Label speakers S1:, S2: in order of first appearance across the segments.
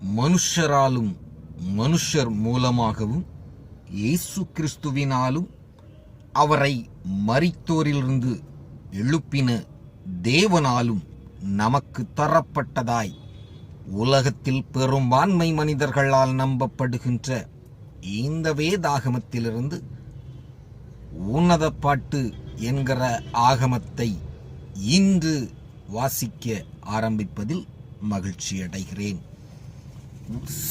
S1: மனுஷராலும் மனுஷர் மூலமாகவும் இயேசு கிறிஸ்துவினாலும் அவரை மறித்தோரிலிருந்து எழுப்பின தேவனாலும் நமக்கு தரப்பட்டதாய் உலகத்தில் பெரும்பான்மை மனிதர்களால் நம்பப்படுகின்ற இந்த வேதாகமத்திலிருந்து உன்னதப்பாட்டு என்கிற ஆகமத்தை இன்று வாசிக்க ஆரம்பிப்பதில் மகிழ்ச்சி அடைகிறேன்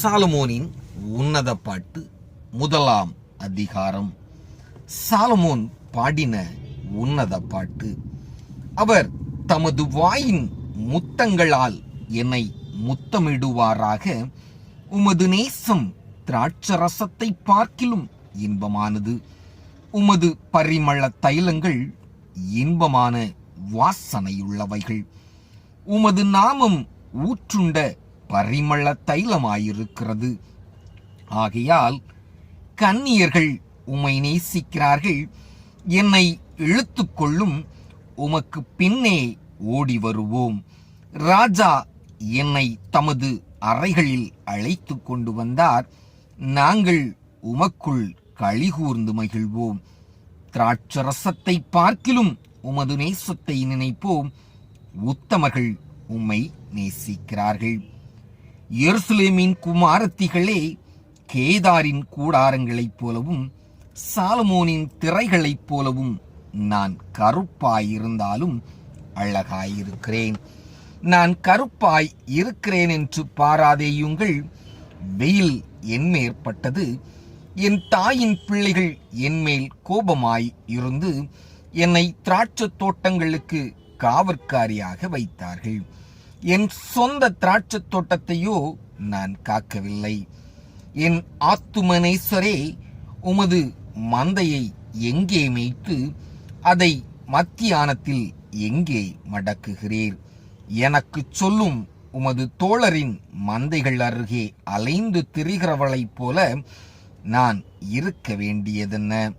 S1: சாலமோனின் உன்னத பாட்டு முதலாம் அதிகாரம். சாலமோன் பாடின உன்னத பாட்டு. அவர் தமது வாயின் முத்தங்களால் என்னை முத்தமிடுவாராக. உமது நேசம் திராட்சரசத்தை பார்க்கிலும் இன்பமானது. உமது பரிமள தைலங்கள் இன்பமான வாசனையுள்ளவைகள். உமது நாமம் ஊற்றுண்ட பரிமள தைலமாயிருக்கிறது. ஆகையால் கன்னியர்கள் உம்மை நேசிக்கிறார்கள். என்னை இழுத்துக்கொள்ளும் உமக்கு பின்னே ஓடி வருவோம். ராஜா என்னை தமது அறைகளில் அழைத்து கொண்டு வந்தார். நாங்கள் உமக்குள் கழிகூர்ந்து மகிழ்வோம். திராட்சரசத்தை பார்க்கிலும் உமது நேசத்தை நினைப்போம். உத்தமர்கள் உம்மை நேசிக்கிறார்கள். எருசலேமின் குமாரத்திகளே கேதாரின் கூடாரங்களைப் போலவும் சாலமோனின் திரைகளைப் போலவும் நான் கருப்பாயிருந்தாலும் அழகாயிருக்கிறேன். நான் கருப்பாய் இருக்கிறேன் என்று பாராதேயுங்கள் வெயில் என்மேற்பட்டது. என் தாயின் பிள்ளைகள் என்மேல் கோபமாய் இருந்து என்னை திராட்சத் தோட்டங்களுக்கு காவற்காரியாக வைத்தார்கள். என் சொந்த திராட்சை தோட்டத்தையோ நான் காக்கவில்லை. என் ஆத்துமனேஸ்வரே உமது மந்தையை எங்கே மேய்த்து அதை மத்தியானத்தில் எங்கே மடக்குகிறீர்? எனக்கு சொல்லும் உமது தோழரின் மந்தைகள் அருகே அலைந்து திரிகிறவளைப் போல நான் இருக்க வேண்டியதென்ன?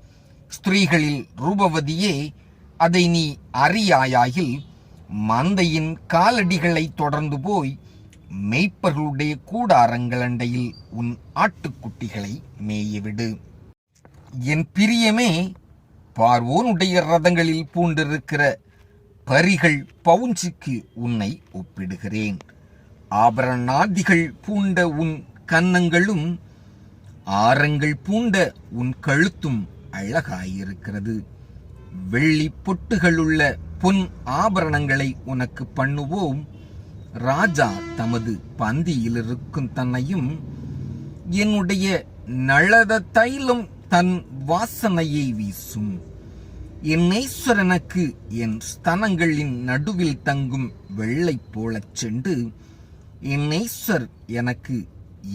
S1: ஸ்திரீகளில் ரூபவதியே அதை நீ அறியாயாகில் மந்தையின் காலடிகளை தொடர்ந்து போய் மெய்ப்பர்களுடைய கூடாரங்களண்டையில் உன் ஆட்டுக்குட்டிகளை மேயவிடு என் பிரியமே பார்வோனுடைய ரதங்களில் பூண்டிருக்கிற பரிகள் பவுஞ்சிக்கு உன்னை ஒப்பிடுகிறேன். ஆபரணாதிகள் பூண்ட உன் கன்னங்களும் ஆரங்கள் பூண்ட உன் கழுத்தும் அழகாயிருக்கிறது. வெள்ளி பொட்டுகளுள்ள பொன் ஆபரணங்களை உனக்கு பண்ணுவோம். ராஜா தமது பந்தியில் இருக்கும் தன்னையும் என்னுடைய நளத தைலம் தன் வாசனையை வீசும். என் ஈஸ்வரனுக்கு என் ஸ்தனங்களின் நடுவில் தங்கும் வெள்ளை போலச் சென்று என் ஈஸ்வர் எனக்கு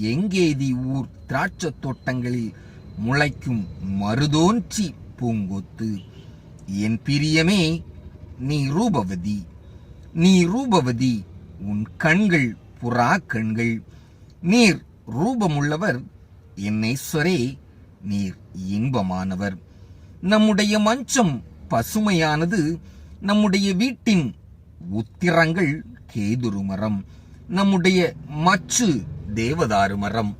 S1: எங்கேதி ஊர் திராட்சத் தோட்டங்களில் முளைக்கும் மருதோன்றி பூங்கொத்து. என் பிரியமே நீ ரூபவதி நீ ரூபவதி உன் கண்கள் புறா கண்கள். நீர் ரூபமுள்ளவர் என்னேஸ்வரே நீர் இன்பமானவர். நம்முடைய மஞ்சம் பசுமையானது நம்முடைய வீட்டின் உத்திரங்கள் கேதுரு மரம் நம்முடைய மச்சு தேவதாரு மரம்